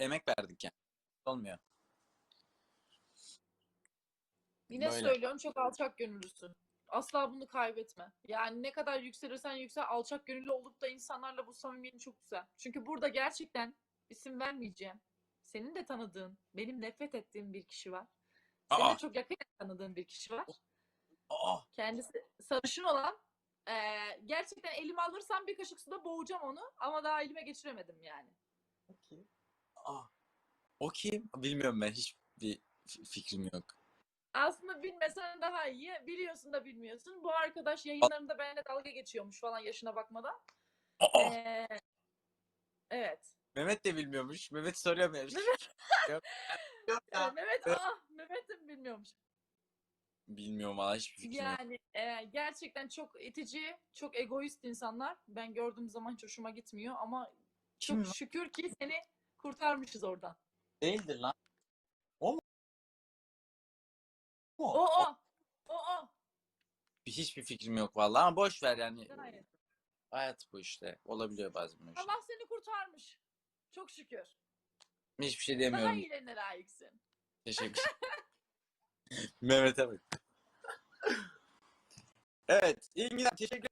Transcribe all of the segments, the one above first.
emek verdik yani. Olmuyor. Yine Böyle. söylüyorum çok alçak gönüllüsün. Asla bunu kaybetme. Yani ne kadar yükselirsen yüksel alçak gönüllü olup da insanlarla bu samimiyetin çok güzel. Çünkü burada gerçekten isim vermeyeceğim. Senin de tanıdığın, benim nefret ettiğim bir kişi var. Senin Aa. de çok yakın tanıdığın bir kişi var. Aa, Kendisi sarışın olan. eee, gerçekten elime alırsam bir kaşık suda boğacağım onu. Ama daha elime geçiremedim yani. Aa. O kim? Bilmiyorum ben. Hiçbir fi- fikrim yok. Aslında bilmesen daha iyi. Biliyorsun da bilmiyorsun. Bu arkadaş yayınlarında benimle dalga geçiyormuş falan yaşına bakmadan. Aa, Eee, evet. Mehmet de bilmiyormuş. Mehmet soruyor Mehmet. Yok. Yok Ee, ya. Mehmet, ah Mehmet'im bilmiyormuş. Bilmiyorum valla hiçbir fikrim yok. Yani e, gerçekten çok itici, çok egoist insanlar. Ben gördüğüm zaman hiç hoşuma gitmiyor ama çok Kim lan? şükür ki seni kurtarmışız oradan. Değildir lan. O mu? O. O o. O o. Hiçbir fikrim yok vallahi ama boş ver yani. Gayet. Hayat bu işte. Olabiliyor bazen işte. Allah seni kurtarmış. Çok şükür. Hiçbir şey Daha demiyorum. iyilerine layıksın. Teşekkür Mehmet'e bak. evet. İngilizce teşekkür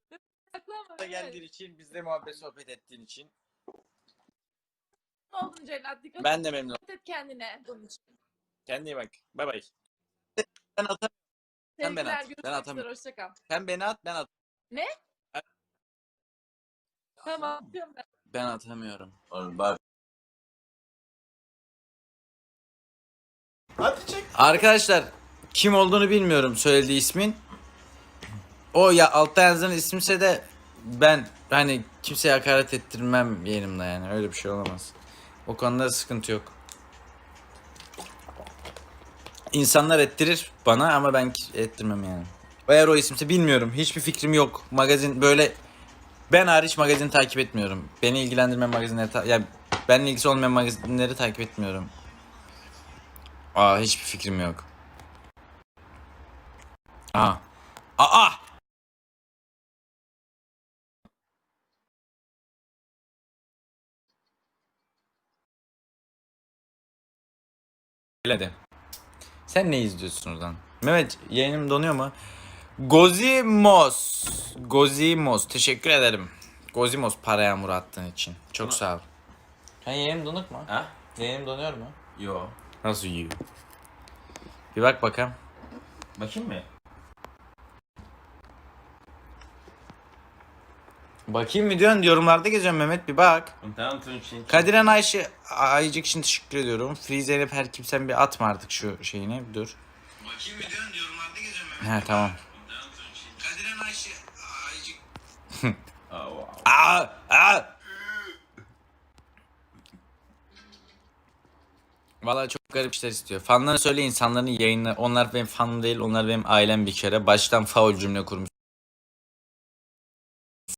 Saklama. ederim Evet. geldiğin için. Bizle muhabbet sohbet ettiğin için. Ne oldun Cellat? Dikkat Ben de memnun oldum. et kendine bunun için. Kendine iyi bak. Bay bay. Ben atamıyorum. Sen beni Sevgiler, at. Ben görüşmek üzere. Sen beni at ben at. Tamam. atıyorum ben. Ben atamıyorum. Bak. Hadi çek. Arkadaşlar kim olduğunu bilmiyorum söylediği ismin. O ya altta yazan ismse de ben hani kimseye hakaret ettirmem yerimde yani öyle bir şey olamaz. O konuda sıkıntı yok. İnsanlar ettirir bana ama ben ettirmem yani. Eğer o isimse bilmiyorum. Hiçbir fikrim yok. Magazin böyle ben hariç magazin takip etmiyorum. Beni ilgilendirmeyen magazinleri ta- ya benimle ilgisi olmayan magazinleri takip etmiyorum. Aa hiçbir fikrim yok. Aa. Aa! De. Sen ne izliyorsun oradan? Mehmet yayınım donuyor mu? Gozimos. Gozimos. Teşekkür ederim. Gozimos para yağmuru attığın için. Çok sağ ol. Ha yayınım donuk mu? Ha? Yayınım donuyor mu? Yo. Nasıl yiyor? Bir bak bakalım. Bakayım mı? Bakayım mı diyorsun? Yorumlarda geziyorum Mehmet bir bak. Tamam Tunç'in. Kadiren Ayşe Ayıcık için teşekkür ediyorum. Free Zeynep her kimsen bir atma artık şu şeyini bir dur. Bakayım mı diyorsun? Yorumlarda geziyorum Mehmet. He tamam. Kadiren Ayşe Ayıcık. Aa! Aa! Valla çok garip işler istiyor. Fanlara söyle insanların yayını. Onlar benim fanım değil. Onlar benim ailem bir kere. Baştan faul cümle kurmuş.